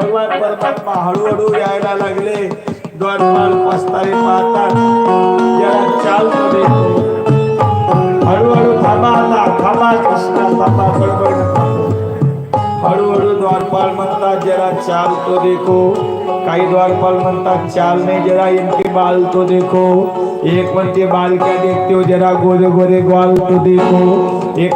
भगवान परमात्मा हळूहळू यायला लागले. द्वारपाल पस्तारे पाहतात. जरा चाल तो हळूहळू थांबा आता. थांबा कृष्ण थांबा बडबड हळूहळू द्वारपाल म्हणतात जरा चाल तो देखो काही द्वारपाल म्हणतात चाल नहीं, जरा इनके बाल तो देखो। एक म्हणते बाल क्या देखते हो, जरा गोरे गोरे ग्वाल तो देखो। एक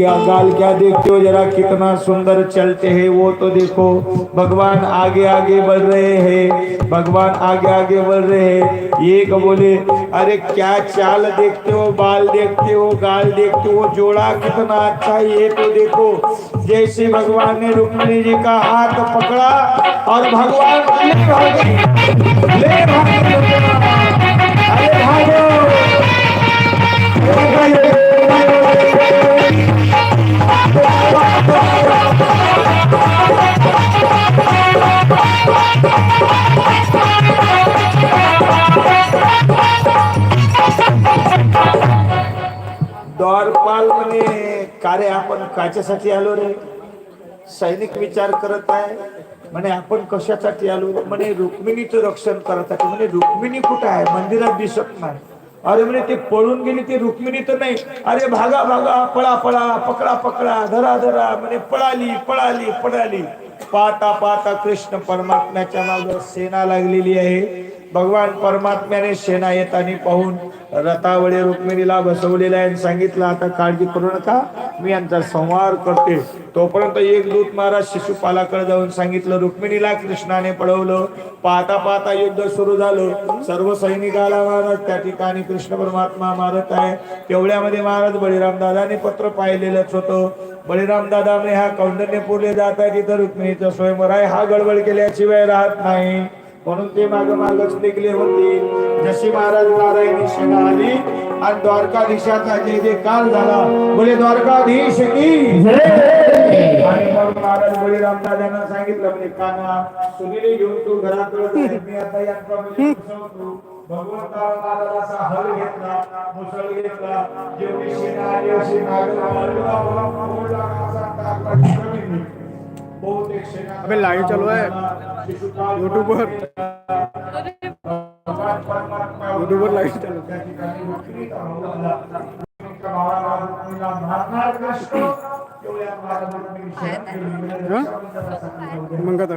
गा- गाल क्या देखते हो, जरा कितना सुंदर चलते हैं, वो तो देखो। भगवान आगे आगे बढ़ रहे हैं, भगवान आगे आगे बढ़ रहे हैं। एक बोले, अरे क्या चाल देखते हो, बाल देखते हो, गाल देखते हो, जोड़ा कितना अच्छा ये तो देखो। जैसे भगवान ने रुक्मिणी जी का हाथ पकड़ा और भगवान ले म्हणे का रे आपण काच्यासाठी आलो रे? सैनिक विचार करत आहे. म्हणे आपण कशासाठी आलो? म्हणे रुक्मिणीचं रक्षण करायसाठी. म्हणे रुक्मिणी कुठं आहे? मंदिरात दिसत नाही. अरे म्हणे ते पळून गेली ते रुक्मिणी तर नाही. अरे भागा भागा पळा पळा पकडा पकडा धरा धरा म्हणे पळाली पळाली पळाली. पाहता पाहता कृष्ण परमात्म्याच्या मागे सेना लागलेली आहे. भगवान परमात्म्याने सेना येताना पाहून रतावळे रुक्मिणीला बसवलेला आहे आणि सांगितलं आता काळजी करू नका मी यांचा संहार करते. तोपर्यंत एक दूत महाराज शिशुपालाकडे जाऊन सांगितलं रुक्मिणीला कृष्णाने पळवलं. पाहता पाहता युद्ध सुरू झालं. सर्व सैनिकाला महाराज. त्या ठिकाणी कृष्ण परमात्मा मारत आहे. तेवढ्यामध्ये महाराज बळीराम दादाने पत्र पाहिलेलंच होतं. बळीराम दादाने हा कौंडण्यपूरले जात आहे तिथं. रुक्मिणीचा स्वयंवर आहे हा गडबड केल्याशिवाय राहत नाही. म्हणून ते माग मागच निघले होते. जशी महाराज नारायणी सेना आली आणि द्वारकाधीशाचा जे जे काल झाला. बोले द्वारकाधीश की? आणि मग महाराज बळीराम दादांना सांगितलं म्हणजे काना सुनील घेऊन तू घराकडे मी आता यांचा म्हणजे भगवंता हल घेतला मुसळ घेतला. जेवढी सेना आली अशी अबे लाइव चालू आहे. शिशुपाल YouTube वर. चालू मग आता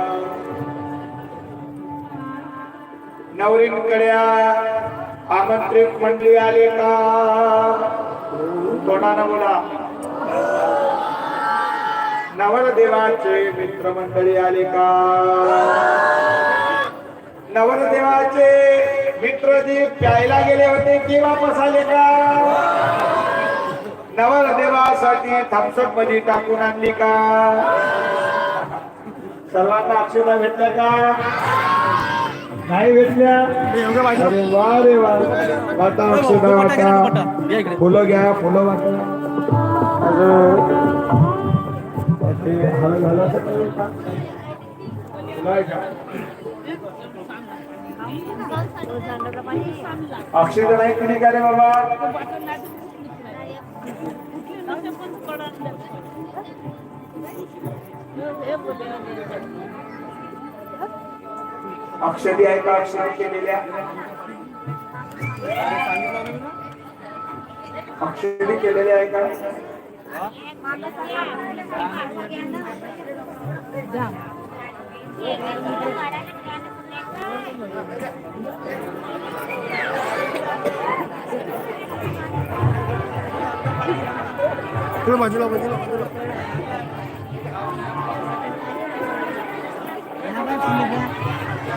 नवरींकड्या आमंत्रित मंडळी आले का? तोंडानं बोला? नवरदेवाचे मित्र मंडळी आले का? नवरदेवाचे मित्र जे प्यायला गेले होते ते वापस आले का? नवरदेवासाठी थम्सअपमध्ये टाकून आणली का? सर्वांना अक्षता भेटल्या का? नाही भेटल्या अरे वा रे वा वाटा अक्षता वाटा फुलं घ्या फुलं वाटा अजून ते हळद घालायचं का? फुलं आहे का? अक्षता नाही कुणी का रे बाबा। अक्षरी आहे का अक्षरी केलेल्या अक्षरी केलेल्या आहे का थोडं बाजूला बाजूला बाजूला.